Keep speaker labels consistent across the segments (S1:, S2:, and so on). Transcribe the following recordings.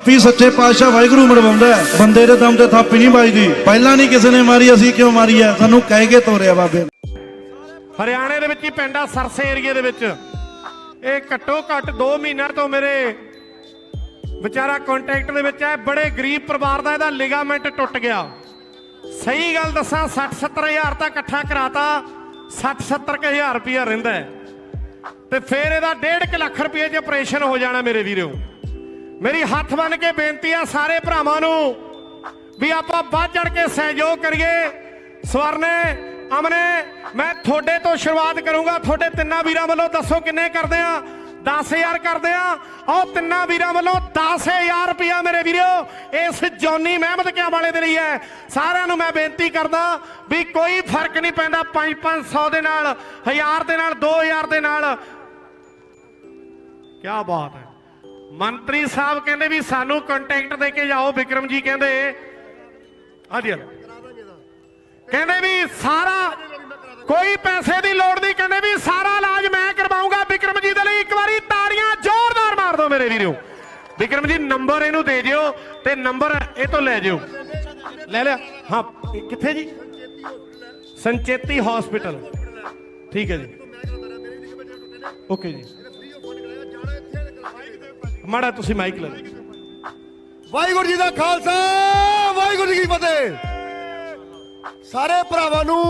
S1: ਵੀ ਸੱਚੇ ਪਾਤਸ਼ਾਹ ਵਾਹਿਗੁਰੂ ਮਰਵਾਉਂਦਾ ਬੰਦੇ ਦੇ ਦਮ ਤੇ ਥਾਪੀ ਨਹੀਂ ਵੱਜਦੀ। ਪਹਿਲਾਂ ਨਹੀਂ ਕਿਸੇ ਨੇ ਮਾਰੀ, ਅਸੀਂ ਕਿਉਂ ਮਾਰੀ ਹੈ? ਸਾਨੂੰ ਕਹਿ ਕੇ ਤੋਰਿਆ ਬਾਬੇ
S2: ਹਰਿਆਣੇ ਦੇ ਵਿੱਚ ਹੀ ਪਿੰਡ ਸਰਸੇ ਏਰੀਏ ਦੇ ਵਿੱਚ। ਇਹ ਘੱਟੋ ਘੱਟ 2 ਮਹੀਨਿਆਂ ਤੋਂ ਮੇਰੇ ਵਿਚਾਰਾ ਕੰਟੈਕਟ ਦੇ ਵਿੱਚ ਹੈ। ਬੜੇ ਗਰੀਬ ਪਰਿਵਾਰ ਦਾ ਇਹਦਾ ਲਿਗਾਮੈਂਟ ਟੁੱਟ ਗਿਆ। ਸਹੀ ਗੱਲ ਦੱਸਾਂ 60 70 ਹਜ਼ਾਰ ਤਾਂ ਇਕੱਠਾ ਕਰਾਤਾ। 60 70 ਹਜ਼ਾਰ ਰੁਪਇਆ ਰਹਿੰਦਾ ਤੇ ਫਿਰ ਇਹਦਾ 1.5 ਲੱਖ ਰੁਪਏ 'ਚ ਆਪਰੇਸ਼ਨ ਹੋ ਜਾਣਾ ਮੇਰੇ ਵੀਰੋ। ਮੇਰੀ ਹੱਥ ਬੰਨ ਕੇ ਬੇਨਤੀ ਆ ਸਾਰੇ ਭਰਾਵਾਂ ਨੂੰ ਵੀ ਆਪਾਂ ਵੱਧ ਚੜ ਕੇ ਸਹਿਯੋਗ ਕਰੀਏ। ਸਵਰਨੇ, ਅਮਨੇ, ਮੈਂ ਤੁਹਾਡੇ ਤੋਂ ਸ਼ੁਰੂਆਤ ਕਰੂੰਗਾ। ਤੁਹਾਡੇ ਤਿੰਨਾਂ ਵੀਰਾਂ ਵੱਲੋਂ ਦੱਸੋ ਕਿੰਨੇ ਕਰਦੇ ਆ? 10000 ਕਰਦੇ ਆ? ਉਹ ਤਿੰਨਾਂ ਵੀਰਾਂ ਵੱਲੋਂ 10000 ਰੁਪਇਆ ਮੇਰੇ ਵੀਰੋ, ਇਸ ਜੌਨੀ ਮਹਿਮਦ ਕਿਆ ਵਾਲੇ ਦੇ ਲਈ ਹੈ। ਸਾਰਿਆਂ ਨੂੰ ਮੈਂ ਬੇਨਤੀ ਕਰਦਾ ਵੀ ਕੋਈ ਫ਼ਰਕ ਨਹੀਂ ਪੈਂਦਾ 5-500 ਦੇ ਨਾਲ 1000 ਦੇ ਨਾਲ 2000 ਦੇ ਨਾਲ। ਕਿਆ ਬਾਤ ਹੈ। ਮੰਤਰੀ ਸਾਹਿਬ ਕਹਿੰਦੇ ਵੀ ਸਾਨੂੰ ਕੰਟੈਕਟ ਦੇ ਕੇ ਜਾਓ, ਵਿਕਰਮ ਜੀ ਕਹਿੰਦੇ। ਹਾਂਜੀ ਕਹਿੰਦੇ ਵੀ ਸਾਰਾ ਕੋਈ ਪੈਸੇ ਦੀ ਲੋੜ ਨਹੀਂ, ਕਹਿੰਦੇ ਵੀ ਸਾਰਾ ਇਲਾਜ ਮੈਂ ਕਰਵਾਉਂਗਾ। ਵਿਕਰਮ ਜੀ ਦੇ ਲਈ ਇੱਕ ਵਾਰੀ ਤਾੜੀਆਂ ਜ਼ੋਰਦਾਰ ਮਾਰ ਦਿਓ ਮੇਰੇ ਵੀਰੋ। ਵਿਕਰਮ ਜੀ, ਨੰਬਰ ਇਹਨੂੰ ਦੇ ਦਿਓ ਤੇ ਨੰਬਰ ਇਹ ਤੋਂ ਲੈ ਜਿਓ। ਲੈ ਲਿਆ। ਹਾਂ ਕਿੱਥੇ ਜੀ? ਸੰਚੇਤੀ ਹਸਪੀਟਲ ਠੀਕ ਹੈ ਜੀ। ਓਕੇ ਜੀ। ਮਾੜਾ ਤੁਸੀਂ ਮਾਈਕ ਲੈ ਲਓ।
S3: ਵਾਹਿਗੁਰੂ ਜੀ ਦਾ ਖਾਲਸਾ, ਵਾਹਿਗੁਰੂ ਜੀ ਕੀ ਫਤਿਹ। ਸਾਰੇ ਭਰਾਵਾਂ ਨੂੰ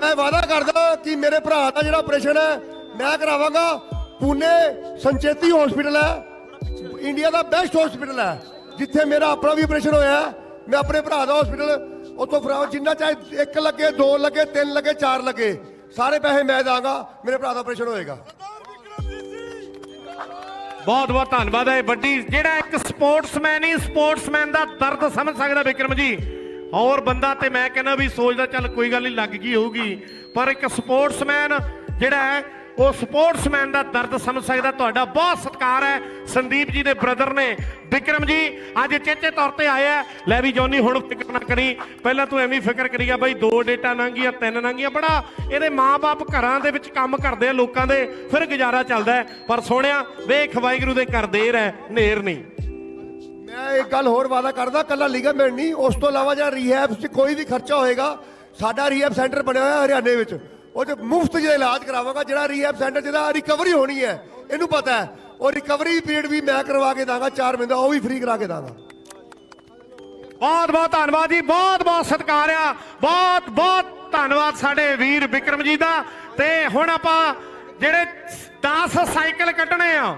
S3: ਮੈਂ ਵਾਅਦਾ ਕਰਦਾ ਕਿ ਮੇਰੇ ਭਰਾ ਦਾ ਜਿਹੜਾ ਆਪਰੇਸ਼ਨ ਹੈ, ਮੈਂ ਕਰਾਵਾਂਗਾ। ਪੂਨੇ ਸੰਚੇਤੀ ਹਸਪੀਟਲ ਹੈ ਇੰਡੀਆ ਦਾ ਬੈਸਟ ਹਸਪੀਟਲ ਹੈ, ਜਿੱਥੇ ਮੇਰਾ ਆਪਣਾ ਵੀ ਆਪਰੇਸ਼ਨ ਹੋਇਆ ਮੈਂ ਆਪਣੇ ਭਰਾ ਦਾ ਹਸਪੀਟਲ ਉੱਥੋਂ ਫਰਾ ਜਿੰਨਾ ਚਾਹੇ 1 ਲੱਗੇ 2 ਲੱਗੇ 3 ਲੱਗੇ 4 ਲੱਗੇ, ਸਾਰੇ ਪੈਸੇ ਮੈਂ ਦਾਂਗਾ ਮੇਰੇ ਭਰਾ ਦਾ ਆਪਰੇਸ਼ਨ ਹੋਏਗਾ।
S2: ਬਹੁਤ ਬਹੁਤ ਧੰਨਵਾਦ ਹੈ ਵੱਡੀ, ਜਿਹੜਾ ਇੱਕ ਸਪੋਰਟਸਮੈਨ ਹੀ ਸਪੋਰਟਸਮੈਨ ਦਾ ਦਰਦ ਸਮਝ ਸਕਦਾ ਵਿਕਰਮ ਜੀ। ਹੋਰ ਬੰਦਾ ਤੇ ਮੈਂ ਕਹਿੰਦਾ ਵੀ ਸੋਚਦਾ ਚੱਲ ਕੋਈ ਗੱਲ ਨਹੀਂ, ਲੱਗ ਗਈ ਹੋਊਗੀ। ਪਰ ਇੱਕ ਸਪੋਰਟਸਮੈਨ ਜਿਹੜਾ ਹੈ ਉਹ ਸਪੋਰਟਸਮੈਨ ਦਾ ਦਰਦ ਸਮਝ ਸਕਦਾ, ਤੁਹਾਡਾ ਬਹੁਤ ਸਤਿਕਾਰ ਹੈ। ਸੰਦੀਪ ਜੀ ਦੇ ਬ੍ਰਦਰ ਨੇ। ਵਿਕਰਮ ਜੀ, ਅੱਜ ਚੇਚੇ ਤੌਰ ਤੇ ਆਇਆ ਲੈ ਵੀ ਜੋਨੀ, ਹੁਣ ਫਿਕਰ ਨਾ ਕਰੀ। ਪਹਿਲਾਂ ਤੂੰ ਐਵੇਂ ਫਿਕਰ ਕਰੀ ਗਿਆ ਬਾਈ, ਦੋ ਡੇਟਾ ਲੰਘੀਆਂ, ਤਿੰਨ ਲੰਘੀਆਂ। ਬੜਾ ਇਹਦੇ ਮਾਪੇ ਘਰਾਂ ਦੇ ਵਿੱਚ ਕੰਮ ਕਰਦੇ ਆ ਲੋਕਾਂ ਦੇ, ਫਿਰ ਗੁਜ਼ਾਰਾ ਚੱਲਦਾ ਪਰ ਸੋਹਣਿਆ, ਵੇਖ ਵਾਹਿਗੁਰੂ ਦੇ ਘਰ ਦੇਰ ਹੈ, ਨੇਰ ਨਹੀਂ।
S3: ਮੈਂ ਇੱਕ ਗੱਲ ਹੋਰ ਵਾਅਦਾ ਕਰਦਾ, ਕੱਲਾ ਲਿਗਾਮੈਂਟ ਨਹੀਂ, ਉਸ ਤੋਂ ਇਲਾਵਾ ਜਿਹੜਾ ਰੀਹੈਬ 'ਚ ਕੋਈ ਵੀ ਖਰਚਾ ਹੋਏਗਾ, ਸਾਡਾ ਰੀਹੈਬ ਸੈਂਟਰ ਬਣਿਆ ਹੋਇਆ ਹਰਿਆਣੇ ਵਿੱਚ। ਉਹ 'ਚ ਮੁਫਤ ਜਿਹਾ ਇਲਾਜ ਕਰਾਵਾਂਗਾ, ਜਿਹੜਾ ਰੀਹੈਬ ਸੈਂਟਰ ਜਿਹਦਾ ਰਿਕਵਰੀ ਹੋਣੀ ਹੈ, ਇਹਨੂੰ ਪਤਾ ਹੈ। ਉਹ ਰਿਕਵਰੀ ਪੀਰੀਅਡ ਵੀ ਮੈਂ ਕਰਵਾ ਕੇ ਦਾਂਗਾ 4 ਮਹੀਨੇ ਦਾ, ਉਹ ਵੀ ਫ੍ਰੀ ਕਰਾ ਕੇ ਦਾਂਗਾ।
S2: ਬਹੁਤ ਬਹੁਤ ਧੰਨਵਾਦ ਜੀ, ਬਹੁਤ ਬਹੁਤ ਸਤਿਕਾਰ ਆ। ਬਹੁਤ ਬਹੁਤ ਧੰਨਵਾਦ ਸਾਡੇ ਵੀਰ ਵਿਕਰਮ ਜੀ ਦਾ। ਤੇ ਹੁਣ ਆਪਾਂ ਜਿਹੜੇ 10 ਸਾਈਕਲ ਕੱਢਣੇ ਆ